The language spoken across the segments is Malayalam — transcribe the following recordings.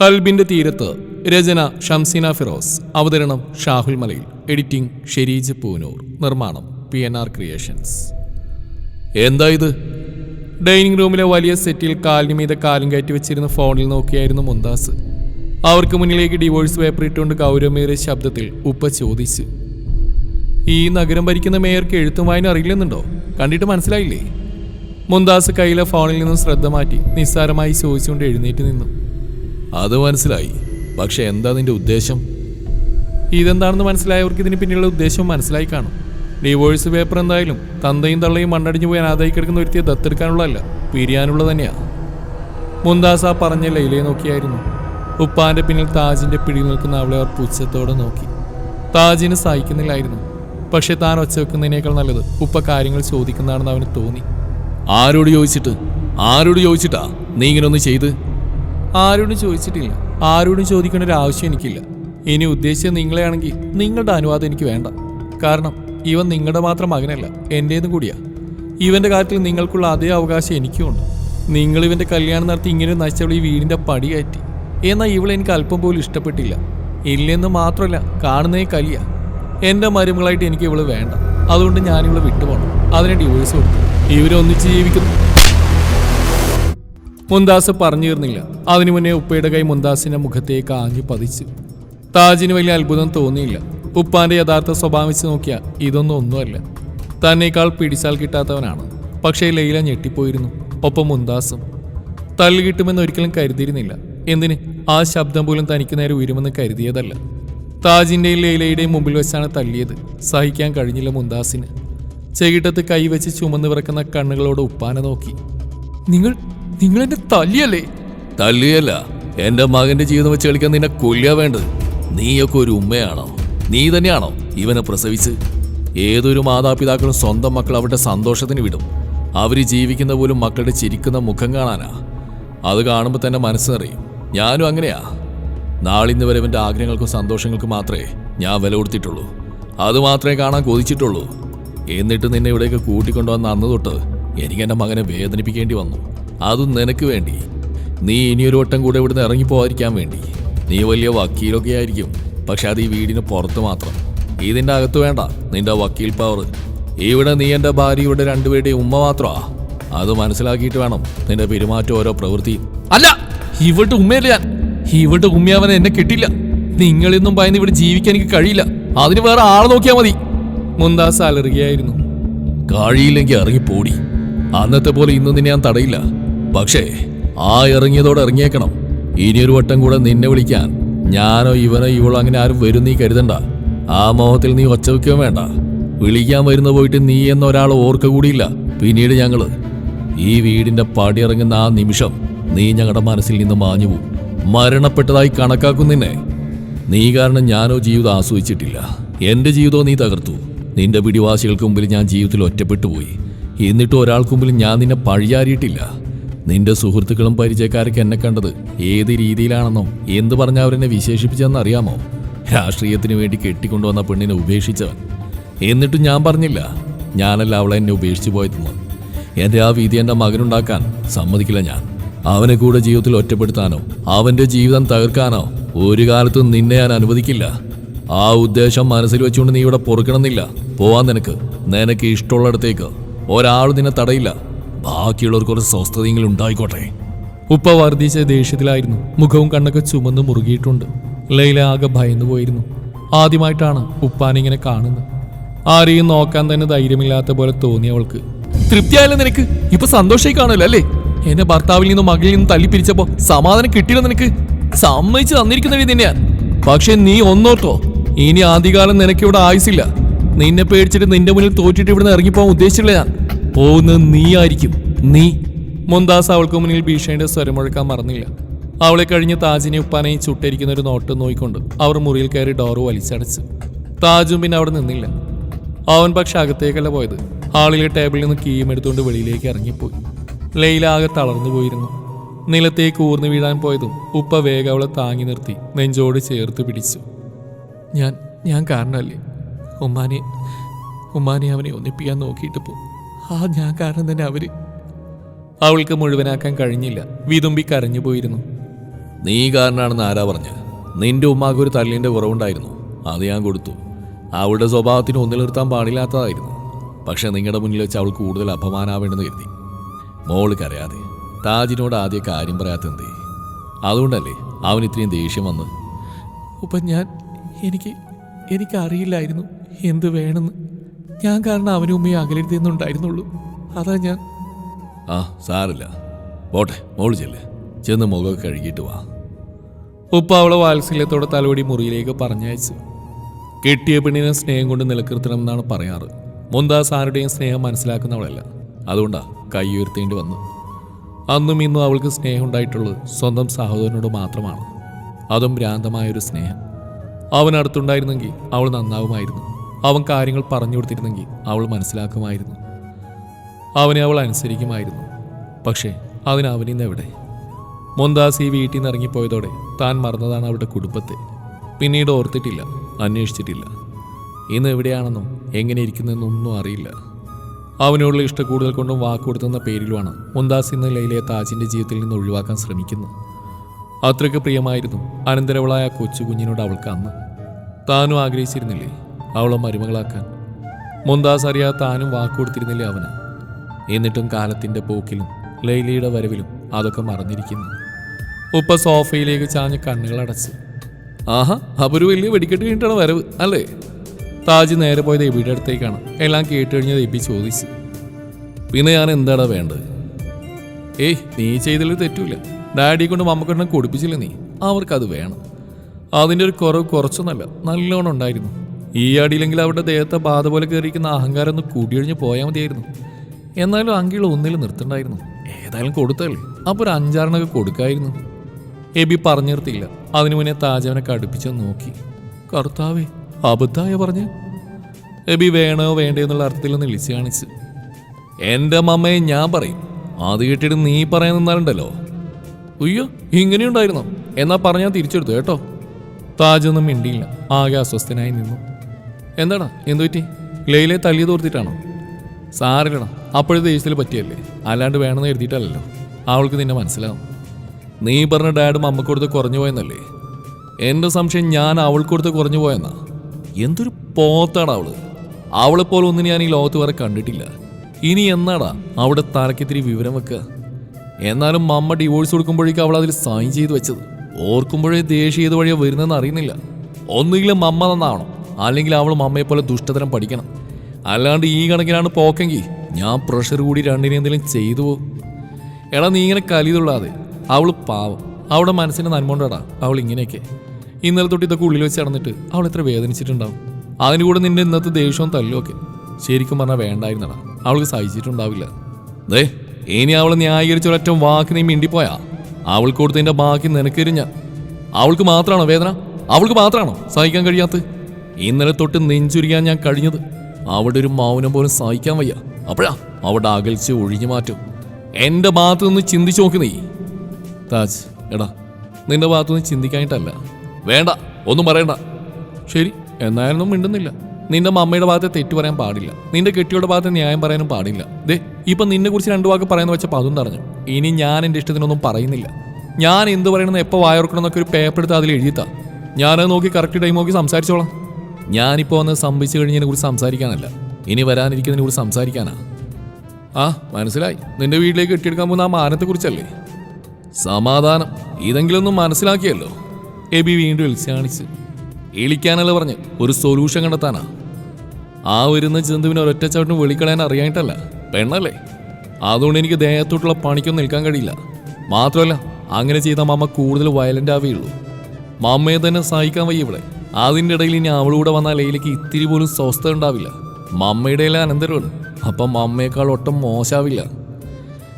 കൽബിന്റെ തീരത്ത് രചന ഷംസീന ഫിറോസ് അവതരണം ഷാഹുൽ മലയിൽ. എഡിറ്റിംഗ് ഷെരീജ് പൂനൂർ. നിർമ്മാണം പി എൻ ആർ ക്രിയേഷൻസ്. എന്താ ഇത്? ഡൈനിങ് റൂമിലെ വലിയ സെറ്റിൽ കാലിന് മീതെ കാലും കയറ്റി വെച്ചിരുന്ന ഫോണിൽ നോക്കിയായിരുന്നു മുന്താസ് അവർക്ക് മുന്നിലേക്ക് ഡിവോഴ്സ് പേപ്പർ ഇട്ടുകൊണ്ട് ഗൗരവമേറിയ ശബ്ദത്തിൽ ഉപ്പ ചോദിച്ചു ഈ നഗരം ഭരിക്കുന്ന മേയർക്ക് എഴുത്തും വായന അറിയില്ലെന്നുണ്ടോ? കണ്ടിട്ട് മനസ്സിലായില്ലേ? മുന്താസ് കയ്യിലെ ഫോണിൽ നിന്നും ശ്രദ്ധ മാറ്റി നിസ്സാരമായി ചോദിച്ചുകൊണ്ട് എഴുന്നേറ്റ് നിന്നു. അത് മനസ്സിലായി. പക്ഷെ എന്താ നിന്റെ ഉദ്ദേശം? ഇതെന്താണെന്ന് മനസ്സിലായവർക്ക് ഇതിന് പിന്നിലുള്ള ഉദ്ദേശം മനസ്സിലായി കാണും. ഡിവോഴ്സ് പേപ്പർ എന്തായാലും തന്തയും തള്ളയും മണ്ണടിഞ്ഞു പോയി അനാഥായി കിടക്കുന്ന ഒരുത്തിയെ ദത്തെടുക്കാനുള്ളതല്ല പിരിയാനുള്ള തന്നെയാ. മുന്താസ പറഞ്ഞ ലൈലയെ നോക്കിയായിരുന്നു. ഉപ്പാന്റെ പിന്നിൽ താജിന്റെ പിടിയിൽ നിൽക്കുന്ന അവളെ അവർ പുച്ഛത്തോടെ നോക്കി. താജിന് സഹിക്കുന്നില്ലായിരുന്നു. പക്ഷെ താൻ ഒച്ച വെക്കുന്നതിനേക്കാൾ നല്ലത് ഉപ്പ കാര്യങ്ങൾ ചോദിക്കുന്നതാണെന്ന് അവന് തോന്നി. ആരോട് ചോദിച്ചിട്ട്? ആരോട് ചോദിച്ചിട്ടാ നീ ഇങ്ങനെ ഒന്ന് ചെയ്ത്? ആരോടും ചോദിച്ചിട്ടില്ല. ആരോടും ചോദിക്കേണ്ട ഒരു ആവശ്യം എനിക്കില്ല. ഇനി ഉദ്ദേശിച്ച നിങ്ങളെയാണെങ്കിൽ നിങ്ങളുടെ അനുവാദം എനിക്ക് വേണ്ട. കാരണം ഇവൻ നിങ്ങളുടെ മാത്രം മകനല്ല എന്റേതും കൂടിയാ. ഇവന്റെ കാര്യത്തിൽ നിങ്ങൾക്കുള്ള അതേ അവകാശം എനിക്കുമുണ്ട്. നിങ്ങൾ ഇവന്റെ കല്യാണം നടത്തി ഇങ്ങനെ നശിച്ചവൾ ഈ വീടിന്റെ പടി കയറ്റി. എന്നാൽ ഇവളെ എനിക്ക് അല്പം പോലും ഇഷ്ടപ്പെട്ടില്ല. ഇല്ലെന്ന് മാത്രമല്ല കാണുന്നേ കലിയ. എന്റെ മരുമകളായിട്ട് എനിക്ക് ഇവൾ വേണ്ട. അതുകൊണ്ട് ഞാനിവളെ വിട്ടുപോകണം അതിനെ ഡിവോഴ്സ് കൊടുത്തു. ഇവരൊന്നിച്ച് ജീവിക്കുന്നു മുന്താസ് പറഞ്ഞു തീർന്നില്ല അതിനു മുന്നേ ഉപ്പയുടെ കൈ മുന്താസിന്റെ മുഖത്തേക്ക് ആഞ്ഞു പതിച്ചു. താജിന് വലിയ അത്ഭുതം തോന്നിയില്ല. ഉപ്പാന്റെ യഥാർത്ഥ സ്വഭാവം വെച്ച് നോക്കിയാൽ ഇതൊന്നും ഒന്നുമല്ല. തന്നേക്കാൾ പിടിച്ചാൽ കിട്ടാത്തവനാണ്. പക്ഷേ ലൈല ഞെട്ടിപ്പോയിരുന്നു ഒപ്പം മുന്താസും തല്ല് കിട്ടുമെന്ന് ഒരിക്കലും കരുതിയിരുന്നില്ല. എന്തിന്? ആ ശബ്ദം പോലും തനിക്ക് നേരെ ഉയരുമെന്ന് കരുതിയതല്ല. താജിന്റെയും ലൈലയുടെയും മുമ്പിൽ വെച്ചാണ് തല്ലിയത്. സഹിക്കാൻ കഴിഞ്ഞില്ല മുന്താസിന് ചെകിട്ടത്ത് കൈവച്ച് ചുമന്ന് വിറക്കുന്ന കണ്ണുകളോട് ഉപ്പാനെ നോക്കി. നിങ്ങൾ നിങ്ങൾ എന്നെ തല്ലിയല്ലേ? തല്ലിയല്ല. എന്റെ മകന്റെ ജീവിതം വെച്ച് കളിക്കാൻ നിന്നെ കൊല്ല വേണ്ടത്. നീയൊക്കെ ഒരു ഉമ്മയാണോ? നീ തന്നെയാണോ ഇവനെ പ്രസവിച്ച്? ഏതൊരു മാതാപിതാക്കളും സ്വന്തം മക്കൾ അവരുടെ സന്തോഷത്തിന് വിടും. അവർ ജീവിക്കുന്ന പോലും മക്കളുടെ ചിരിക്കുന്ന മുഖം കാണാനാ. അത് കാണുമ്പോൾ തന്നെ മനസ്സറിയും. ഞാനും അങ്ങനെയാ. നാളിന്ന് വരെ ഇവന്റെ ആഗ്രഹങ്ങൾക്കും സന്തോഷങ്ങൾക്കും മാത്രമേ ഞാൻ വില കൊടുത്തിട്ടുള്ളൂ. അത് മാത്രമേ കാണാൻ കൊതിച്ചിട്ടുള്ളൂ. എന്നിട്ട് നിന്നെ ഇവിടേക്ക് കൂട്ടിക്കൊണ്ടുവന്ന അന്ന് തൊട്ട് എനിക്ക് എന്റെ മകനെ വേദനിപ്പിക്കേണ്ടി വന്നു. അതും നിനക്ക് വേണ്ടി. നീ ഇനിയൊരു വട്ടം കൂടെ ഇവിടുന്ന് ഇറങ്ങിപ്പോവാതിരിക്കാൻ വേണ്ടി. നീ വലിയ വക്കീലൊക്കെ ആയിരിക്കും. പക്ഷെ അത് ഈ വീടിന് പുറത്ത് മാത്രം. ഇതിന്റെ അകത്ത് വേണ്ട നിന്റെ വക്കീൽ പവർ. ഇവിടെ നീ എന്റെ ഭാര്യ ഇവിടെ രണ്ടുപേരുടെയും ഉമ്മ മാത്രമാ അത് മനസ്സിലാക്കിയിട്ട് വേണം നിന്റെ പെരുമാറ്റം ഓരോ പ്രവൃത്തി അല്ല ഇവിടെ ഉമ്മയല്ല ഞാൻ? ഇവിടെ ഉമ്മയവൻ എന്നെ കിട്ടില്ല നിങ്ങളിന്നും ഭയന്ന് ഇവിടെ ജീവിക്കാൻ എനിക്ക് കഴിയില്ല. അതിന് വേറെ ആളെ നോക്കിയാൽ മതി. മുന്താസ് അലറുകയായിരുന്നു കഴിയില്ലെങ്കിൽ ഇറങ്ങിപ്പോടി. അന്നത്തെ പോലെ ഇന്ന് നിന്നെ ഞാൻ തടയില്ല. പക്ഷേ ആ ഇറങ്ങിയതോടെ ഇറങ്ങിയേക്കണം. ഇനിയൊരു വട്ടം കൂടെ നിന്നെ വിളിക്കാൻ. ഞാനോ ഇവനോ ഇവളോ അങ്ങനെ ആരും വരും നീ കരുതണ്ട. ആ മോഹത്തിൽ നീ ഒച്ച വയ്ക്കുകയും വേണ്ട. വിളിക്കാൻ വരുന്ന പോയിട്ട് നീ എന്ന ഒരാൾ ഓർക്ക കൂടിയില്ല. പിന്നീട് ഞങ്ങൾ. ഈ വീടിന്റെ പടി ഇറങ്ങുന്ന ആ നിമിഷം നീ ഞങ്ങളുടെ മനസ്സിൽ നിന്ന് മാഞ്ഞു പോകും മരണപ്പെട്ടതായി കണക്കാക്കും നിന്നെ. നീ കാരണം ഞാനോ ജീവിതം ആസ്വദിച്ചിട്ടില്ല. എന്റെ ജീവിതവും നീ തകർത്തു. നിന്റെ പിടിവാസികൾക്ക് മുമ്പിൽ ഞാൻ ജീവിതത്തിൽ ഒറ്റപ്പെട്ടു പോയി എന്നിട്ടും ഒരാൾക്ക് മുമ്പിൽ ഞാൻ നിന്നെ പഴിയാറിയിട്ടില്ല നിന്റെ സുഹൃത്തുക്കളും പരിചയക്കാരൊക്കെ എന്നെ കണ്ടത് ഏത് രീതിയിലാണെന്നോ എന്ത് പറഞ്ഞ അവരെന്നെ വിശേഷിപ്പിച്ചെന്ന് അറിയാമോ? രാഷ്ട്രീയത്തിന് വേണ്ടി കെട്ടിക്കൊണ്ടുവന്ന പെണ്ണിനെ ഉപേക്ഷിച്ചവൻ. എന്നിട്ടും ഞാൻ പറഞ്ഞില്ല. ഞാനല്ല അവളെ എന്നെ ഉപേക്ഷിച്ചു പോയതെന്ന്. എന്റെ ആ വിധി എന്റെ മകനുണ്ടാക്കാൻ സമ്മതിക്കില്ല ഞാൻ. അവനെ കൂടെ ജീവിതത്തിൽ ഒറ്റപ്പെടുത്താനോ അവന്റെ ജീവിതം തകർക്കാനോ ഒരു കാലത്തും നിന്നെ ഞാൻ അനുവദിക്കില്ല. ആ ഉദ്ദേശം മനസ്സിൽ വെച്ചുകൊണ്ട് നീ ഇവിടെ പൊറുക്കണമെന്നില്ല. പോവാൻ നിനക്ക് നിനക്ക് ഇഷ്ടമുള്ളിടത്തേക്ക്. ഒരാൾ നിന്നെ തടയില്ല. ബാക്കിയുള്ളവർക്ക് കുറച്ച് സ്വസ്ഥതയെങ്കിലും ഉണ്ടായിക്കോട്ടെ. ഉപ്പ വർദ്ധിച്ച ദേഷ്യത്തിലായിരുന്നു. മുഖവും കണ്ണൊക്കെ ചുമന്ന് മുറുകിയിട്ടുണ്ട്. ലൈല ആകെ ഭയന്നു പോയിരുന്നു. ആദ്യമായിട്ടാണ് ഉപ്പാനിങ്ങനെ കാണുന്നത്. ആരെയും നോക്കാൻ തന്നെ ധൈര്യമില്ലാത്ത പോലെ തോന്നി അവൾക്ക്. തൃപ്തിയായല്ലോ നിനക്ക്. ഇപ്പൊ സന്തോഷമായി കാണുമല്ലോ അല്ലേ? എന്റെ ഭർത്താവിൽ നിന്നും മകളിൽ നിന്നും തല്ലിപ്പിരിച്ചപ്പോ സമാധാനം കിട്ടിയില്ല നിനക്ക്. സമ്മതിച്ച് തന്നിരിക്കുന്ന വിധി തന്നെയാ. പക്ഷെ നീ ഒന്നോർത്തോ ഇനി ആദ്യകാലം നിനക്ക് ഇവിടെ ആയുസില്ല നിന്നെ പേടിച്ചിട്ട് നിന്റെ മുന്നിൽ തോറ്റിട്ട് ഇവിടുന്ന് ഇറങ്ങിപ്പോകാൻ ഉദ്ദേശിച്ചില്ല ഞാൻ. പോകുന്നത് നീ ആയിരിക്കും നീ. മുന്താസ് അവൾക്ക് മുന്നിൽ ഭീഷണിയുടെ സ്വരം മുഴക്കാൻ മറന്നില്ല. അവളെ കഴിഞ്ഞ് താജിനെ ഉപ്പാനെയും ചുട്ടരിക്കുന്ന ഒരു നോട്ട് നോയിക്കൊണ്ട് അവർ മുറിയിൽ കയറി ഡോറ് വലിച്ചടച്ചു. താജും പിന്നെ അവിടെ നിന്നില്ല. അവൻ പക്ഷെ അകത്തേക്കല്ല പോയത്. ഹാളിലെ ടേബിളിൽ നിന്ന് കീയും എടുത്തുകൊണ്ട് വെളിയിലേക്ക് ഇറങ്ങിപ്പോയി. ലൈല ആകെ തളർന്നു പോയിരുന്നു. നിലത്തേക്ക് ഊർന്നു വീഴാൻ പോയതും ഉപ്പ വേഗം അവളെ താങ്ങി നിർത്തി നെഞ്ചോട് ചേർത്ത് പിടിച്ചു. ഞാൻ ഞാൻ കാരണമല്ലേ? ഉമ്മാനെ ഉമ്മാനെ അവനെ ഒന്നിപ്പിക്കാൻ നോക്കിയിട്ട് പോ. ആ ഞാൻ കാരണം തന്നെ അവർ. അവൾക്ക് മുഴുവനാക്കാൻ കഴിഞ്ഞില്ല. വിതുമ്പി കരഞ്ഞു പോയിരുന്നു. നീ കാരനാണെന്ന് ആരാ പറഞ്ഞ്? നിന്റെ ഉമ്മാക്ക് ഒരു തല്ലിന്റെ കുറവുണ്ടായിരുന്നു. അത് ഞാൻ കൊടുത്തു. അവളുടെ സ്വഭാവത്തിന് ഒന്നിൽ നിർത്താൻ പാടില്ലാത്തതായിരുന്നു. പക്ഷെ നിങ്ങളുടെ മുന്നിൽ വെച്ച് അവൾ കൂടുതൽ അപമാനാവേണ്ടെന്ന് കരുതി. മോൾ കരയാതെ. താജിനോട് ആദ്യ കാര്യം പറയാത്തെന്തേ അതുകൊണ്ടല്ലേ അവൻ ഇത്രയും ദേഷ്യം വന്ന്? ഉപ്പ ഞാൻ എനിക്ക് എനിക്കറിയില്ലായിരുന്നു. എന്ത് വേണമെന്ന്? ഞാൻ കാരണം അവനും ഉമ്മയും അകലെടുത്തുന്നുണ്ടായിരുന്നുള്ളൂ അതാ ഞാൻ. ആ സാറില്ല. പോട്ടെ മോൾ ചെല്ല്. ചെന്ന് മുഖമൊക്കെ കഴുകിയിട്ട് വാ. ഉപ്പ അവളെ വാത്സല്യത്തോടെ തലോടി മുറിയിലേക്ക് പറഞ്ഞയച്ചു. കെട്ടിയ പെണ്ണിനെ സ്നേഹം കൊണ്ട് നിലനിർത്തണമെന്നാണ് പറയാറ്. മുന്താ ആരുടെയും സ്നേഹം മനസ്സിലാക്കുന്നവളല്ല. അതുകൊണ്ടാ കൈ ഉയർത്തേണ്ടി വന്നു. അന്നും ഇന്നും അവൾക്ക് സ്നേഹം ഉണ്ടായിട്ടുള്ളത് സ്വന്തം സഹോദരനോട് മാത്രമാണ്. അതും ഭ്രാന്തമായൊരു സ്നേഹം. അവൻ അടുത്തുണ്ടായിരുന്നെങ്കിൽ അവൾ നന്നാവുമായിരുന്നു. അവൻ കാര്യങ്ങൾ പറഞ്ഞു കൊടുത്തിരുന്നെങ്കിൽ അവൾ മനസ്സിലാക്കുമായിരുന്നു. അവനെ അവൾ അനുസരിക്കുമായിരുന്നു. പക്ഷേ അതിന് എവിടെ? മുന്താസ് ഈ വീട്ടിൽ നിന്ന് ഇറങ്ങിപ്പോയതോടെ താൻ മറന്നതാണ് അവളുടെ കുടുംബത്തെ. പിന്നീട് ഓർത്തിട്ടില്ല അന്വേഷിച്ചിട്ടില്ല. ഇന്ന് എവിടെയാണെന്നും എങ്ങനെ ഇരിക്കുന്നതെന്നൊന്നും അറിയില്ല. അവനോടുള്ള ഇഷ്ടക്കൂടുതൽ കൊണ്ടും വാക്കുകൊടുത്തെന്ന പേരിലുമാണ് മുന്താസ് എന്ന ലൈലയെ താജിന്റെ ജീവിതത്തിൽ നിന്ന് ഒഴിവാക്കാൻ ശ്രമിക്കുന്നു അത്രയ്ക്ക് പ്രിയമായിരുന്നു അനന്തരവളായ കൊച്ചു കുഞ്ഞിനോട് അവൾക്ക് അന്ന്. താനും ആഗ്രഹിച്ചിരുന്നില്ലേ അവളെ മരുമകളാക്കാൻ. മുന്താസ് അറിയാത്ത താനും വാക്കുകൊടുത്തിരുന്നില്ലേ അവന്? എന്നിട്ടും കാലത്തിന്റെ പോക്കിലും ലൈലിയുടെ വരവിലും അതൊക്കെ മറന്നിരിക്കുന്നു. ഉപ്പ സോഫയിലേക്ക് ചാഞ്ഞ് കണ്ണുകളടച്ച് ആഹാ അപ്പൊരു വലിയ വെടിക്കെട്ട് കഴിഞ്ഞിട്ടാണ് വരവ് അല്ലേ? താജ് നേരെ പോയത് എബിയുടെ അടുത്തേക്കാണ്. എല്ലാം കേട്ട് കഴിഞ്ഞത് എബി ചോദിച്ചു. പിന്നെ ഞാൻ എന്താടാ വേണ്ടത്? ഏയ് നീ ചെയ്തതിൽ തെറ്റൂല ഡാഡിയെ കൊണ്ട് മമ്മക്കൊണ്ണം കൊടുപ്പിച്ചില്ല നീ? അവർക്കത് വേണം. അതിന്റെ ഒരു കുറവ് കുറച്ചൊന്നല്ല നല്ലോണം ഉണ്ടായിരുന്നു. ഈ അടിയിലെങ്കിൽ അവരുടെ ദേഹത്തെ ബാധ പോലെ കയറിയിരിക്കുന്ന അഹങ്കാരം ഒന്ന് കൂടിയൊഴിഞ്ഞ് പോയാൽ മതിയായിരുന്നു. എന്നാലും അങ്കിൾ ഒന്നിൽ നിർത്തണ്ടായിരുന്നു. ഏതായാലും കൊടുത്തല്ലേ? അപ്പോൾ ഒരു അഞ്ചാറിനൊക്കെ കൊടുക്കായിരുന്നു. എബി പറഞ്ഞു നിർത്തിയില്ല. അതിനു മുന്നേ താജവനെ കടുപ്പിച്ച് നോക്കി. കർത്താവേ അബദ്ധായ പറഞ്ഞ്? എബി വേണോ വേണ്ടയോ എന്നുള്ള അർത്ഥത്തിൽ ഒന്ന് വിളിച്ചു കാണിച്ച്. എന്റെ മമ്മയെ ഞാൻ പറയും. അത് കേട്ടിട്ട് നീ പറയാൻ നിന്നാലുണ്ടല്ലോ. ഉയ്യോ ഇങ്ങനെയുണ്ടായിരുന്നോ? എന്നാ പറഞ്ഞാൽ തിരിച്ചെടുത്തു കേട്ടോ. താജൊന്നും മിണ്ടിയില്ല. ആകെ അസ്വസ്ഥനായി നിന്നു. എന്താടാ? എന്തു പറ്റി? ലൈലെ തല്ലിയത് ഓർത്തിട്ടാണോ? സാറില്ലടാ. അപ്പോഴത്തെ ദേഷ്യത്തിൽ പറ്റിയല്ലേ? അല്ലാണ്ട് വേണമെന്ന് എഴുതിയിട്ടല്ലല്ലോ. അവൾക്ക് നിന്നെ മനസ്സിലാവും. നീ പറഞ്ഞ ഡാഡ് മമ്മക്ക് കൊടുത്ത് കുറഞ്ഞു പോയെന്നല്ലേ? എന്റെ സംശയം ഞാൻ അവൾക്ക് കൊടുത്ത് കുറഞ്ഞു പോയെന്നാ? എന്തൊരു പോത്താണ് അവൾ. അവളെ പോലെ ഒന്നും ഞാൻ ഈ ലോകത്ത് വരെ കണ്ടിട്ടില്ല. ഇനി എന്നാടാ അവിടെ തലക്കിത്തിരി വിവരം വെക്കുക? എന്നാലും മമ്മ ഡിവോഴ്സ് കൊടുക്കുമ്പോഴേക്കും അവൾ അതിൽ സൈൻ ചെയ്ത് വെച്ചത്. ഓർക്കുമ്പോഴേ ദേഷ്യം ഏത് വഴിയാണ് വരുന്നതെന്ന് അറിയുന്നില്ല. ഒന്നുകിലും മമ്മ നന്നാവണം. അല്ലെങ്കിൽ അവൾ അമ്മയെ പോലെ ദുഷ്ടതരം പഠിക്കണം. അല്ലാണ്ട് ഈ കണക്കിനാണ് പോക്കെങ്കിൽ ഞാൻ പ്രഷർ കൂടി രണ്ടിനെ എന്തെങ്കിലും ചെയ്തു പോകും എടാ നീ ഇങ്ങനെ കലിതുള്ളാതെ അവൾ പാവം. അവളുടെ മനസ്സിന് നന്മകൊണ്ടാടാ അവൾ ഇങ്ങനെയൊക്കെ. ഇന്നലെ തൊട്ട് ഇതൊക്കെ ഉള്ളിൽ വെച്ച് നടന്നിട്ട് അവൾ എത്ര വേദനിച്ചിട്ടുണ്ടാവും. അതിന് കൂടെ നിന്റെ ഇന്നത്തെ ദേഷ്യവും തല്ലുമൊക്കെ ശരിക്കും പറഞ്ഞാൽ വേണ്ടായിരുന്നടാ. അവൾക്ക് സഹിച്ചിട്ടുണ്ടാവില്ല. ദേ ഇനി അവൾ ന്യായീകരിച്ച ഒരൊറ്റ വാക്ക് നീ മിണ്ടിപ്പോയാ. അവൾക്ക് കൊടുത്തതിന്റെ ബാക്കി നിനക്കെരിഞ്ഞ അവൾക്ക് മാത്രമാണോ വേദന? അവൾക്ക് മാത്രമാണോ സഹിക്കാൻ കഴിയാത്ത ഇന്നലെ തൊട്ട് നെഞ്ചുരിയാൻ ഞാൻ കഴിഞ്ഞത്. അവിടെ ഒരു മൗനം പോലും സഹിക്കാൻ വയ്യ. അപ്പോഴാ അവിടെ അകൽച്ച് ഒഴിഞ്ഞു മാറ്റും. എന്റെ ഭാഗത്ത് നിന്ന് ചിന്തിച്ചു നോക്ക് നീ. താജ് എടാ നിന്റെ ഭാഗത്തു നിന്ന് ചിന്തിക്കാനായിട്ടല്ല. വേണ്ട ഒന്നും പറയണ്ട. ശരി എന്നായിരുന്നു മിണ്ടുന്നില്ല. നിന്റെ മമ്മയുടെ ഭാഗത്തെ തെറ്റ് പറയാൻ പാടില്ല. നിന്റെ കെട്ടിയുടെ ഭാഗത്തെ ന്യായം പറയാനും പാടില്ല. ദേ ഇപ്പൊ നിന്നെ കുറിച്ച് രണ്ടു വാക്ക് പറയാന്ന് വെച്ചപ്പോൾ അതും പറഞ്ഞു ഇനി ഞാൻ എന്റെ ഇഷ്ടത്തിനൊന്നും പറയുന്നില്ല. ഞാൻ എന്ത് പറയണമെന്ന് എപ്പോൾ വായോർക്കണം എന്നൊക്കെ ഒരു പേപ്പർ എടുത്ത് അതിൽ എഴുതിത്താ ഞാനത് നോക്കി കറക്റ്റ് ടൈം നോക്കി സംസാരിച്ചോളാം. ഞാനിപ്പോൾ വന്ന് സംഭവിച്ചു കഴിഞ്ഞതിനെ കുറിച്ച് സംസാരിക്കാനല്ല. ഇനി വരാനിരിക്കുന്നതിനെ കുറിച്ച് സംസാരിക്കാനാ. ആ മനസ്സിലായി. നിന്റെ വീട്ടിലേക്ക് കെട്ടിയെടുക്കാൻ പോകുന്ന ആ മാനത്തെക്കുറിച്ചല്ലേ സമാധാനം. ഇതെങ്കിലും ഒന്ന് മനസ്സിലാക്കിയല്ലോ. എബി വീണ്ടും വിളിച്ചാണിച്ച് ഇളിക്കാനല്ല പറഞ്ഞ്. ഒരു സൊല്യൂഷൻ കണ്ടെത്താനാ. ആ വരുന്ന ജന്തുവിനെ ഒരൊറ്റ ചവിട്ടിന് വിളിക്കളയാൻ അറിയായിട്ടല്ല പെണ്ണല്ലേ? അതുകൊണ്ട് എനിക്ക് ദേഹത്തോട്ടുള്ള പണിക്കൊന്നും നിൽക്കാൻ കഴിയില്ല. മാത്രമല്ല അങ്ങനെ ചെയ്താൽ മമ്മ കൂടുതൽ വയലന്റ് ആവുകയുള്ളൂ. മമ്മയെ തന്നെ സഹിക്കാൻ വയ്യ ഇവിടെ അതിന്റെ ഇടയിൽ ഇനി അവളൂടെ വന്നാൽ ലൈലയ്ക്ക് ഇത്തിരി പോലും സ്വസ്ഥത ഉണ്ടാവില്ല. മമ്മയുടെ എല്ലാം അനന്തരമാണ്. അപ്പം മമ്മയേക്കാൾ ഒട്ടും മോശാവില്ല.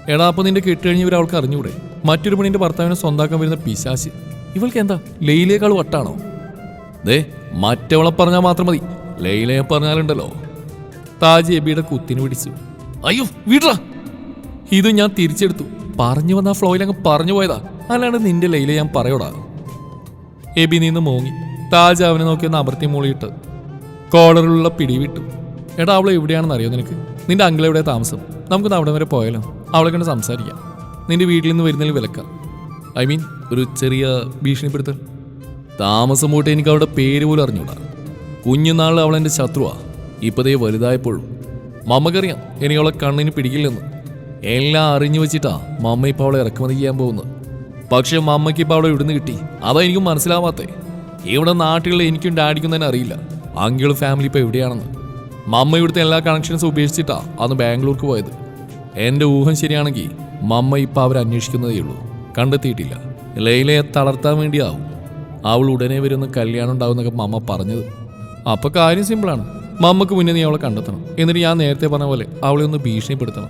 എടാ അപ്പം നിന്റെ കെട്ടുകഴിഞ്ഞവർ അവൾക്ക് അറിഞ്ഞൂടെ മറ്റൊരു പെണ്ണിന്റെ ഭർത്താവിനെ സ്വന്താക്കാൻ വരുന്ന പിശാശി ഇവൾക്ക് എന്താ? ലൈലേക്കാൾ വട്ടാണോ? ദേ മറ്റവളെ പറഞ്ഞാൽ മാത്രം മതി. ലൈലയെ പറഞ്ഞാലുണ്ടല്ലോ. താജ് എബിയുടെ കുത്തിന് പിടിച്ചു. അയ്യോ വീട്ടാ ഇത് ഞാൻ തിരിച്ചെടുത്തു. പറഞ്ഞു വന്ന ഫ്ലോയിൽ അങ്ങ് പറഞ്ഞു പോയതാ. അല്ലാണ്ട് നിന്റെ ലൈല ഞാൻ പറയോടാ. എബി നിന്ന് മോങ്ങി. താജ് അവനെ നോക്കി ഒന്ന് അമർത്തി മൂളിയിട്ട്. കോളറിലുള്ള പിടി വിട്ടു എടാ അവൾ എവിടെയാണെന്ന് അറിയോ നിനക്ക്? നിന്റെ അങ്കിൾ എവിടെ താമസം? നമുക്കൊന്ന് അവിടെ വരെ പോയാലോ? അവളെ കണ്ട് സംസാരിക്കാം. നിന്റെ വീട്ടിൽ നിന്ന് വരുന്നതിൽ വിലക്കാം. ഐ മീൻ ഒരു ചെറിയ ഭീഷണിപ്പെടുത്തൽ. താമസം മൂട്ട് എനിക്ക് അവളുടെ പേര് പോലും അറിഞ്ഞൂടാ. കുഞ്ഞുനാളിൽ അവൾ ശത്രുവാ. ഇപ്പതേ വലുതായപ്പോഴും. മമ്മക്കറിയാം എനിക്ക് അവളെ കണ്ണിന് പിടിക്കില്ലെന്ന്. എല്ലാം അറിഞ്ഞു വെച്ചിട്ടാ മമ്മ ഇപ്പോൾ അവളെ ഇറക്കുമതി ചെയ്യാൻ പോകുന്നത്. പക്ഷെ മമ്മയ്ക്ക് ഇപ്പോൾ അവളെ ഇവിടുന്ന് കിട്ടി. അതാ എനിക്ക് മനസ്സിലാവാത്തേ. ഇവിടെ നാട്ടിലുള്ള എനിക്കും ഡാഡിക്കും തന്നെ അറിയില്ല. അങ്കിൾ ഫാമിലി ഇപ്പോൾ എവിടെയാണെന്ന്. മമ്മ ഇവിടുത്തെ എല്ലാ കണക്ഷൻസും ഉപേക്ഷിച്ചിട്ടാണ് അന്ന് ബാംഗ്ലൂർക്ക് പോയത്. എന്റെ ഊഹം ശരിയാണെങ്കിൽ മമ്മ ഇപ്പം അവർ അന്വേഷിക്കുന്നതേ ഉള്ളൂ. കണ്ടെത്തിയിട്ടില്ല. ലൈലയെ തളർത്താൻ വേണ്ടിയാവും. അവൾ ഉടനെ വരുന്ന കല്യാണം ഉണ്ടാവുമെന്നൊക്കെ മമ്മ പറഞ്ഞത്. അപ്പോൾ കാര്യം സിമ്പിളാണ് മമ്മക്ക് മുന്നേ നീ അവളെ കണ്ടെത്തണം. എന്നിട്ട് ഞാൻ നേരത്തെ പറഞ്ഞ പോലെ അവളെ ഒന്ന് ഭീഷണിപ്പെടുത്തണം.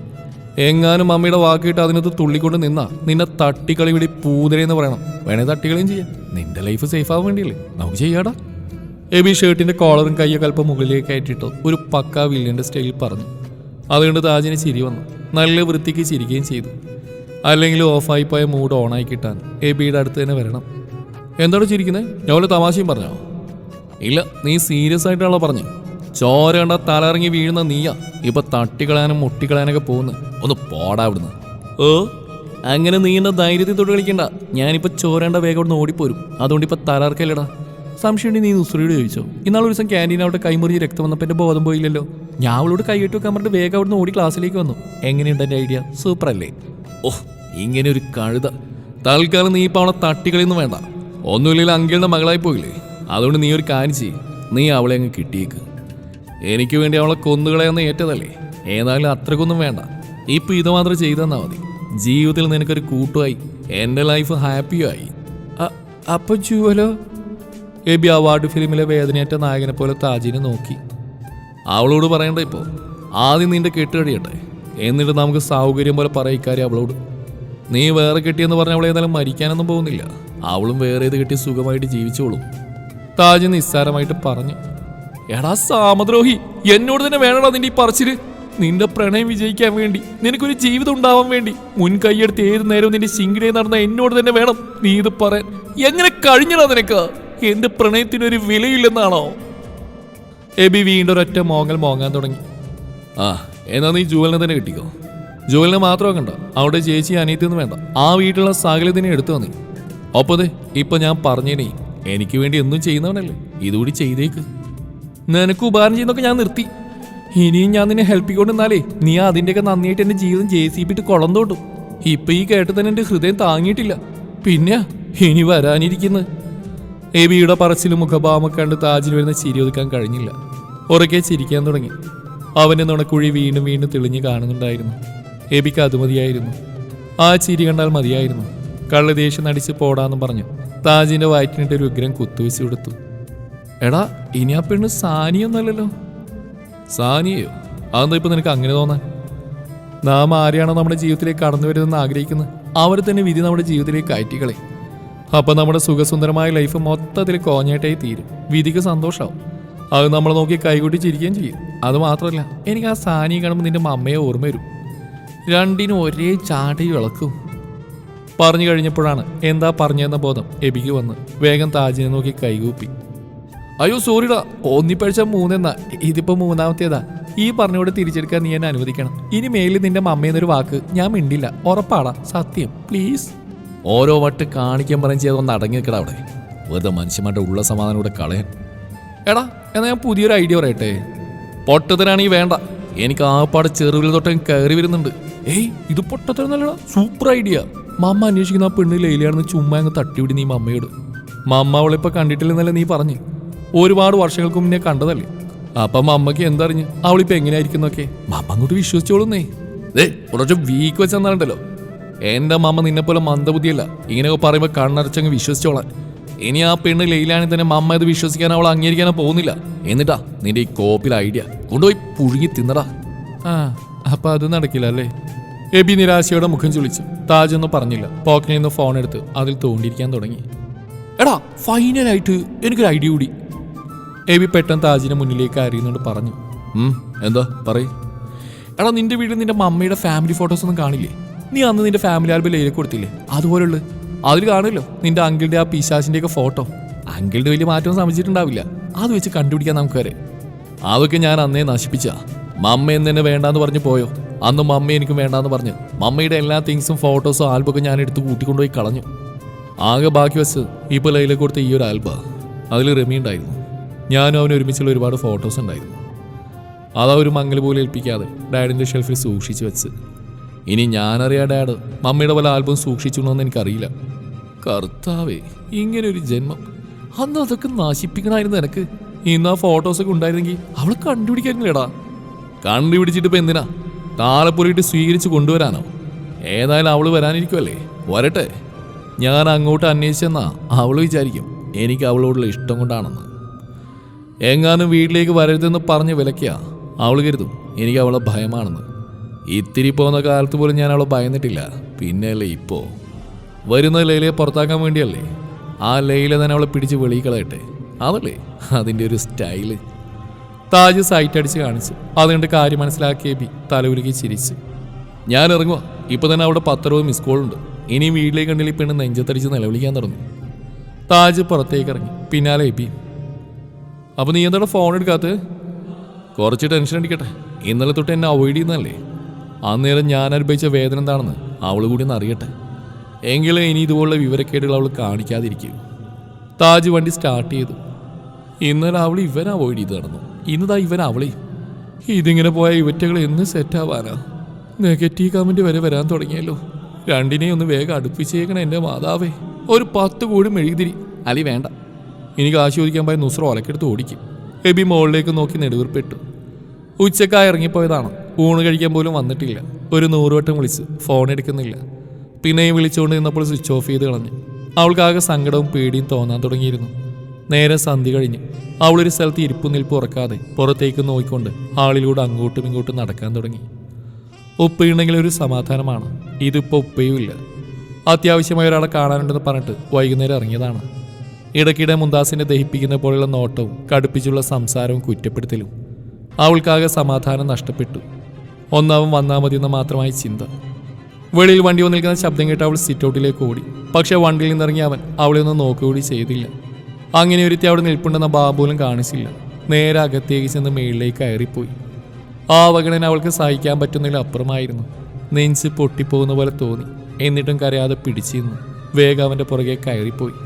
എങ്ങാനും അമ്മയുടെ വാക്കിയിട്ട് അതിനകത്ത് തുള്ളിക്കൊണ്ട് നിന്നാ നിന്നെ തട്ടിക്കളി വിടി പൂതിരെന്ന് പറയണം. വേണേ തട്ടിക്കളിയും ചെയ്യാം. നിന്റെ ലൈഫ് സേഫ് ആവാൻ വേണ്ടിയല്ലേ. നമുക്ക് ചെയ്യാടാ. എബി ഷർട്ടിന്റെ കോളറും കയ്യൊക്കെ അല്പം മുകളിലേക്ക് ആയിട്ടിട്ട് ഒരു പക്ക വില്ലിന്റെ സ്റ്റൈലിൽ പറഞ്ഞു. അതുകൊണ്ട് താജിന് ചിരി വന്നു. നല്ല വൃത്തിക്ക് ചിരിക്കുകയും ചെയ്തു. അല്ലെങ്കിൽ ഓഫായി പോയ മൂഡ് ഓണായി കിട്ടാൻ എബിയുടെ അടുത്ത് തന്നെ വരണം. എന്താണ് ചിരിക്കുന്നത് ഞാൻ വല്ല തമാശയും പറഞ്ഞോ? ഇല്ല നീ സീരിയസ് ആയിട്ടാണല്ലോ പറഞ്ഞു? ചോര കണ്ട തലയിറങ്ങി വീഴുന്ന നീയാ. ഇപ്പൊ തട്ടിക്കളയാനും മുട്ടിക്കളയാനൊക്കെ പോകുന്നു. ഒന്ന് പോടാ അവിടുന്ന്. ഓ അങ്ങനെ നീ എന്നെ ധൈര്യത്തിൽ തൊട്ട് കളിക്കണ്ട. ഞാനിപ്പോ ചോരേണ്ട വേഗം അവിടുന്ന് ഓടിപ്പോരും. അതുകൊണ്ട് ഇപ്പൊ തലർക്കല്ലടാ സംശയം നീ നുസ്രയോട് ചോദിച്ചോ. ഇന്നാൾ ദിവസം ക്യാന്റീൻ അവിടെ കൈമുറിഞ്ഞ് രക്തം വന്നപ്പോൾ എന്റെ ബോധം പോയില്ലല്ലോ. ഞാൻ അവളോട് കൈയിട്ട് വെക്കാൻ പറഞ്ഞിട്ട് വേഗം അവിടുന്ന് ഓടി ക്ലാസ്സിലേക്ക് വന്നു. എങ്ങനെയുണ്ട് എന്റെ ഐഡിയ? സൂപ്പർ അല്ലേ ഓഹ് ഇങ്ങനെ ഒരു കഴുത. തൽക്കാലം നീ ഇപ്പൊ അവളെ തട്ടിക്കളിയൊന്നും വേണ്ട. ഒന്നുമില്ലെങ്കിൽ അങ്കിളുടെ മകളായി പോയില്ലേ. അതുകൊണ്ട് നീ ഒരു കാര്യം ചെയ്യ്. നീ അവളെ അങ്ങ് കിട്ടിയേക്ക്. എനിക്ക് വേണ്ടി അവളെ കൊന്നുകളയെന്ന് ഏറ്റതല്ലേ. ഏതായാലും അത്രക്കൊന്നും വേണ്ട. ഇപ്പൊ ഇത് മാത്രം ചെയ്തെന്നാ മതി. ജീവിതത്തിൽ നിനക്കൊരു കൂട്ടുമായി എന്റെ ലൈഫ് ഹാപ്പിയായി അപ്പൊ ജുവലോ? എബി അവാർഡ് ഫിലിമിലെ വേദനയേറ്റ നായകനെ പോലെ താജിനെ നോക്കി. അവളോട് പറയണ്ട ഇപ്പോ. ആദ്യം നിന്റെ കെട്ട് കഴിയട്ടെ. എന്നിട്ട് നമുക്ക് സൗകര്യം പോലെ പറയും കാര്യം അവളോട്. നീ വേറെ കെട്ടിയെന്ന് പറഞ്ഞ അവളെ ഏതായാലും മരിക്കാനൊന്നും പോകുന്നില്ല. അവളും വേറെ ഏത് കെട്ടി സുഖമായിട്ട് ജീവിച്ചോളും. താജ് നിസ്സാരമായിട്ട് പറഞ്ഞു. എടാ സാമദ്രോഹി എന്നോട് തന്നെ വേണടാ നിന്റെ ഈ പറച്ചിൽ. നിന്റെ പ്രണയം വിജയിക്കാൻ വേണ്ടി നിനക്കൊരു ജീവിതം ഉണ്ടാവാൻ വേണ്ടി മുൻ കൈയ്യെടുത്ത് ഏത് നേരവും നിന്റെ ശിങ്കിടെ നടന്ന എന്നോട് തന്നെ വേണം നീ ഇത് പറയാൻ. എങ്ങനെ കഴിഞ്ഞടാ നിനക്ക്? എന്റെ പ്രണയത്തിനൊരു വിലയില്ലെന്നാണോ? എബി വീണ്ടും ഒരൊറ്റ മോങ്ങൽ മോങ്ങാൻ തുടങ്ങി. ആ എന്നാ നീ ജുവലിനെ തന്നെ കിട്ടിക്കോ. ജുവലിനെ മാത്രം കണ്ട? അവിടെ ചേച്ചി അനിയത്തിയൊന്നും വേണ്ട. ആ വീട്ടിലുള്ള സകലത്തിനെ എടുത്തു നീ. ഒപ്പതേ ഇപ്പൊ ഞാൻ പറഞ്ഞേനേ എനിക്ക് വേണ്ടി ഒന്നും ചെയ്യുന്നവനല്ലേ? ഇതുകൂടി ചെയ്തേക്ക്. നിനക്ക് ഉപകാരം ചെയ്യുന്നൊക്കെ ഞാൻ നിർത്തി. ഇനിയും ഞാൻ നിന്നെ ഹെൽപ്പ് ചെയ്തുകൊണ്ടിരുന്നാലേ നീ അതിന്റെയൊക്കെ നന്നായിട്ട് എന്റെ ജീവിതം ജെ സി പിട്ട് കുളം തോട്ടും. ഇപ്പൊ ഈ കേട്ട് തന്നെ എന്റെ ഹൃദയം താങ്ങിയിട്ടില്ല. പിന്നെ ഇനി വരാനിരിക്കുന്നത് എബിയുടെ പറച്ചിലും മുഖഭാവം കണ്ട് താജിൽ വരുന്ന ചിരി ഒതുക്കാൻ കഴിഞ്ഞില്ല. ഉറക്കെ ചിരിക്കാൻ തുടങ്ങി. അവന്റെ നുണക്കുഴി വീണ്ടും വീണ്ടും തെളിഞ്ഞു കാണുന്നുണ്ടായിരുന്നു. എബിക്ക് അത് മതിയായിരുന്നു ആ ചിരി കണ്ടാൽ മതിയായിരുന്നു. കള്ള് ദേഷ്യം നടിച്ച് പോടാന്നും പറഞ്ഞു. താജിന്റെ വയറ്റിനിട്ട് ഒരു ഉഗ്രം കുത്തുവെച്ച് കൊടുത്തു. എടാ ഇനി ആ പെണ്ണ് സാനിയൊന്നല്ലല്ലോ സാനിയോ അതെന്താ ഇപ്പൊ നിനക്ക് അങ്ങനെ തോന്നാൻ? നാം ആരെയാണോ നമ്മുടെ ജീവിതത്തിലേക്ക് കടന്നു വരുന്നതെന്ന് ആഗ്രഹിക്കുന്നത്? അവരെ തന്നെ വിധി നമ്മുടെ ജീവിതത്തിലേക്ക് കയറ്റിക്കളെ അപ്പൊ നമ്മുടെ സുഖസുന്ദരമായ ലൈഫ് മൊത്തത്തിൽ കോഞ്ഞേട്ടായി തീരും. വിധിക്ക് സന്തോഷമാവും അത് നമ്മൾ നോക്കി കൈകൂട്ടി ചിരിക്കുകയും ചെയ്യും. അത് മാത്രമല്ല എനിക്ക് ആ സാനിയെ കാണുമ്പോൾ നിന്റെ അമ്മയെ ഓർമ്മ വരും. രണ്ടിനും ഒരേ ചാടി വിളക്കും. പറഞ്ഞു കഴിഞ്ഞപ്പോഴാണ് എന്താ പറഞ്ഞതെന്ന ബോധം എബിക്ക് വന്ന് വേഗം താജിനെ നോക്കി കൈകൂപ്പി. അയ്യോ സോറിടാ ഒന്നിപ്പഴിച്ച മൂന്നെന്നാ. ഇതിപ്പോ മൂന്നാമത്തേതാ. ഈ പറഞ്ഞോട് തിരിച്ചെടുക്കാൻ നീ എന്നെ അനുവദിക്കണം. ഇനി മേലിൽ നിന്റെ മമ്മയെന്നൊരു വാക്ക് ഞാൻ മിണ്ടില്ല. ഉറപ്പാടാ. സത്യം. പ്ലീസ് ഓരോ വട്ട് കാണിക്കാൻ പറഞ്ഞ് ചെയ്തൊന്ന് അടങ്ങി നിൽക്കടാ അവിടെ. വെറുതെ മനുഷ്യന്മാരുടെ ഉള്ള സമാധാനം ഇവിടെ കളയാൻ. എടാ എന്നാ ഞാൻ പുതിയൊരു ഐഡിയ പറയട്ടെ? പൊട്ടത്തിനാണെങ്കിൽ വേണ്ട. എനിക്ക് ആപ്പാടെ ചെറുവിൽ തൊട്ടേ കയറി വരുന്നുണ്ട്. ഏയ് ഇത് പൊട്ടത്തരന്നല്ലടാ. Super idea. മമ്മ അന്വേഷിക്കുന്ന ആ പെണ്ണ് ലൈലിയാണെന്ന് ചുമ്മാ അങ്ങ് തട്ടിവിടി നീ മമ്മയോട്. മമ്മ അവളിപ്പോ കണ്ടിട്ടില്ലെന്നല്ലേ നീ പറഞ്ഞു. ഒരുപാട് വർഷങ്ങൾക്ക് മുന്നേ കണ്ടതല്ലേ? അപ്പൊ അമ്മയ്ക്ക് എന്തറിഞ്ഞ്? അവളിപ്പോ എങ്ങനെയായിരിക്കുന്നൊക്കെ? മമ്മ അങ്ങോട്ട് വിശ്വസിച്ചോളുന്നേ. ദേ കുറച്ച് വീക്ക് വെച്ചെന്നാണ്ടല്ലോ എന്റെ മമ്മ നിന്നെ പോലെ മന്ദബുദ്ധിയല്ല. ഇങ്ങനെയൊക്കെ പറയുമ്പോ കണ്ണടച്ചങ്ങ് വിശ്വസിച്ചോളാൻ. ഇനി ആ പെണ്ണ് ലൈലാണെങ്കിൽ തന്നെ മമ്മ ഇത് വിശ്വസിക്കാൻ അവൾ അംഗീകരിക്കാനോ പോകുന്നില്ല. എന്നിട്ടാ നിന്റെ ഈ കോപ്പിൽ ഐഡിയ. കൊണ്ടുപോയി പുഴുങ്ങി തിന്നടാ. ആ അപ്പൊ അത് നടക്കില്ല അല്ലേ? എബി നിരാശയോടെ മുഖം ചുളിച്ചു താജ് ഒന്നും പറഞ്ഞില്ല. പോക്കറ്റിൽ നിന്ന് ഫോൺ എടുത്ത് അതിൽ തോണ്ടിയിരിക്കാൻ തുടങ്ങി. എടാ ഫൈനലായിട്ട് എനിക്കൊരു ഐഡിയ കൂടി. എബി പെട്ടെന്ന് താജിനെ മുന്നിലേക്ക് അറിയുന്നുണ്ട് പറഞ്ഞു. എന്താ? പറയ്. എടാ നിന്റെ വീട്ടിൽ നിന്റെ മമ്മയുടെ ഫാമിലി ഫോട്ടോസ് ഒന്നും കാണില്ലേ? നീ അന്ന് നിന്റെ ഫാമിലി ആൽബം ലൈല കൊടുത്തില്ലേ? അതുപോലുള്ള അതിൽ കാണുമല്ലോ നിന്റെ അങ്കിളുടെ ആ പിശാസിന്റെ ഒക്കെ ഫോട്ടോ അങ്കിളുടെ വലിയ മാറ്റം സംഭവിച്ചിട്ടുണ്ടാവില്ല അത് വെച്ച് കണ്ടുപിടിക്കാൻ നമുക്ക് വരെ അതൊക്കെ ഞാൻ അന്നേ നശിപ്പിച്ച. മമ്മ എന്ന് തന്നെ വേണ്ടാന്ന് പറഞ്ഞു പോയോ? അന്ന് മമ്മ എനിക്ക് വേണ്ടാന്ന് പറഞ്ഞു. മമ്മയുടെ എല്ലാ തിങ്സും ഫോട്ടോസും ആൽബമൊക്കെ ഞാൻ എടുത്ത് കൂട്ടിക്കൊണ്ടുപോയി കളഞ്ഞു. ആകെ ബാക്കി വെച്ച് ഇപ്പോൾ ലൈല കൊടുത്ത ഈ ഒരു ആൽബം അതിൽ റെമി ഉണ്ടായിരുന്നു. ഞാനും അവന് ഒരുമിച്ചുള്ള ഒരുപാട് ഫോട്ടോസ് ഉണ്ടായിരുന്നു. അതാ ഒരു മങ്ങൽ പോലെ ഏൽപ്പിക്കാതെ ഡാഡിന്റെ ഷെൽഫിൽ സൂക്ഷിച്ചു വെച്ച്. ഇനി ഞാനറിയാ ഡാഡ് മമ്മിയുടെ പല ആൽബം സൂക്ഷിച്ചിട്ടുണ്ടോയെന്ന് എനിക്കറിയില്ല. കർത്താവേ ഇങ്ങനെ ഒരു ജന്മം. അന്ന് അതൊക്കെ നശിപ്പിക്കണമായിരുന്നു എനക്ക്. ഇന്ന് ആ ഫോട്ടോസൊക്കെ ഉണ്ടായിരുന്നെങ്കിൽ അവൾ കണ്ടുപിടിക്കാനില്ലടാ. കണ്ടുപിടിച്ചിട്ട് ഇപ്പം എന്തിനാ? താലപ്പൊലിയിട്ട് സ്വീകരിച്ച് കൊണ്ടുവരാനോ? ഏതായാലും അവൾ വരാനിരിക്കുമല്ലേ വരട്ടെ. ഞാൻ അങ്ങോട്ട് അന്വേഷിച്ചെന്നാ അവൾ വിചാരിക്കും. എനിക്ക് അവളോടുള്ള ഇഷ്ടം കൊണ്ടാണെന്ന്. എങ്ങാനും വീട്ടിലേക്ക് വരരുതെന്ന് പറഞ്ഞ് വിലക്കിയ അവൾ കരുതും എനിക്ക് അവളെ ഭയമാണെന്ന്. ഇത്തിരി പോകുന്ന കാലത്ത് പോലും ഞാൻ അവളെ ഭയന്നിട്ടില്ല. പിന്നെയല്ലേ ഇപ്പോൾ വരുന്ന ലൈലയെ പുറത്താക്കാൻ വേണ്ടിയല്ലേ? ആ ലൈല തന്നെ അവളെ പിടിച്ച് വെളിയിൽ അതല്ലേ? അതിന്റെ ഒരു സ്റ്റൈൽ. താജ് സൈറ്റ് അടിച്ച് കാണിച്ചു അതുകൊണ്ട് കാര്യം മനസ്സിലാക്കിയ ബി തലവുരുക്കി ചിരിച്ച്. ഞാൻ ഇറങ്ങുക ഇപ്പോൾ തന്നെ അവിടെ പത്തറുപത് മിസ് കോളുണ്ട് ഇനിയും വീട്ടിലേക്ക് കണ്ടില്ല പെണ്ണ് നെഞ്ചത്തടിച്ച് നിലവിളിക്കാൻ തുടങ്ങും. താജ് പുറത്തേക്ക് ഇറങ്ങി. പിന്നാലെ എബി അപ്പൊ നീ എന്താണ് ഫോൺ എടുക്കാത്ത? കുറച്ച് ടെൻഷൻ അടിക്കട്ടെ. ഇന്നലെ തൊട്ട് എന്നെ അവോയ്ഡ് ചെയ്യുന്നതല്ലേ? അന്നേരം ഞാൻ അനുഭവിച്ച വേദന എന്താണെന്ന് അവൾ കൂടി ഒന്ന് അറിയട്ടെ. എങ്കിലും ഇനി ഇതുപോലുള്ള വിവരക്കേടുകൾ അവൾ കാണിക്കാതിരിക്കും. താജ് വണ്ടി സ്റ്റാർട്ട് ചെയ്തു. ഇന്നലെ അവൾ ഇവൻ അവോയ്ഡ് ചെയ്ത് നടന്നു. ഇന്നതാ ഇവൻ അവളെയും ഇതിങ്ങനെ പോയ ഇവറ്റകൾ എന്ന് സെറ്റാവാനാ നെഗറ്റീവ് കമന്റ് വരെ വരാൻ തുടങ്ങിയല്ലോ. രണ്ടിനെയും ഒന്ന് വേഗം അടുപ്പിച്ചേക്കണം എന്റെ മാതാവേ. ഒരു പത്ത് കൂടി മെഴുകുതിരി. അലി വേണ്ട. എനിക്ക് ചോദിക്കാൻ പോയ നുസ്ര ഒലക്കെടുത്ത് ഓടിക്കും. എബി മുകളിലേക്ക് നോക്കി നെടുവീർപ്പെട്ടു. ഉച്ചക്കായി ഇറങ്ങിപ്പോയതാണ്. ഊണ് കഴിക്കാൻ പോലും വന്നിട്ടില്ല. ഒരു നൂറുവട്ടം വിളിച്ച് ഫോൺ എടുക്കുന്നില്ല. പിന്നെയും വിളിച്ചുകൊണ്ട് നിന്നപ്പോൾ സ്വിച്ച് ഓഫ് ചെയ്ത് കളഞ്ഞു. അവൾക്കാകെ സങ്കടവും പേടിയും തോന്നാൻ തുടങ്ങിയിരുന്നു. നേരെ സന്ധി കഴിഞ്ഞു. അവളൊരു സ്ഥലത്ത് ഇരിപ്പു നിൽപ്പ് ഉറക്കാതെ പുറത്തേക്ക് നോക്കിക്കൊണ്ട് ആളിലൂടെ അങ്ങോട്ടും ഇങ്ങോട്ടും നടക്കാൻ തുടങ്ങി. ഉപ്പയുണ്ടെങ്കിൽ ഒരു സമാധാനമാണ്. ഇതിപ്പോൾ ഉപ്പയുമില്ല. അത്യാവശ്യമായ ഒരാളെ കാണാനുണ്ടെന്ന് പറഞ്ഞിട്ട് വൈകുന്നേരം ഇറങ്ങിയതാണ്. ഇടയ്ക്കിടെ മുന്താസിനെ ദഹിപ്പിക്കുന്ന പോലെയുള്ള നോട്ടവും കടുപ്പിച്ചുള്ള സംസാരവും കുറ്റപ്പെടുത്തലും അവൾക്കാകെ സമാധാനം നഷ്ടപ്പെട്ടു. ഒന്നാവും വന്നാൽ മതിയെന്ന മാത്രമായി ചിന്ത. വെളിയിൽ വണ്ടി വന്നു നിൽക്കുന്ന ശബ്ദം കേട്ട് അവൾ സിറ്റൗട്ടിലേക്ക് ഓടി. പക്ഷേ വണ്ടിയിൽ നിന്നിറങ്ങി അവൻ അവളെ ഒന്ന് നോക്കുകൂടി ചെയ്തില്ല. അങ്ങനെ ഒരുത്തി അവിടെ നിൽപ്പുണ്ടെന്ന ബാബുലും കാണിച്ചില്ല. നേരെ അകത്തേക്ക് ചെന്ന് മേളിലേക്ക് കയറിപ്പോയി. ആ അവഗണന അവൾക്ക് സഹിക്കാൻ പറ്റുന്നതിൽ അപ്പുറമായിരുന്നു. നെഞ്ച് പൊട്ടിപ്പോകുന്ന പോലെ തോന്നി. എന്നിട്ടും കരയാതെ പിടിച്ചിരുന്നു. വേഗം അവന്റെ പുറകെ കയറിപ്പോയി.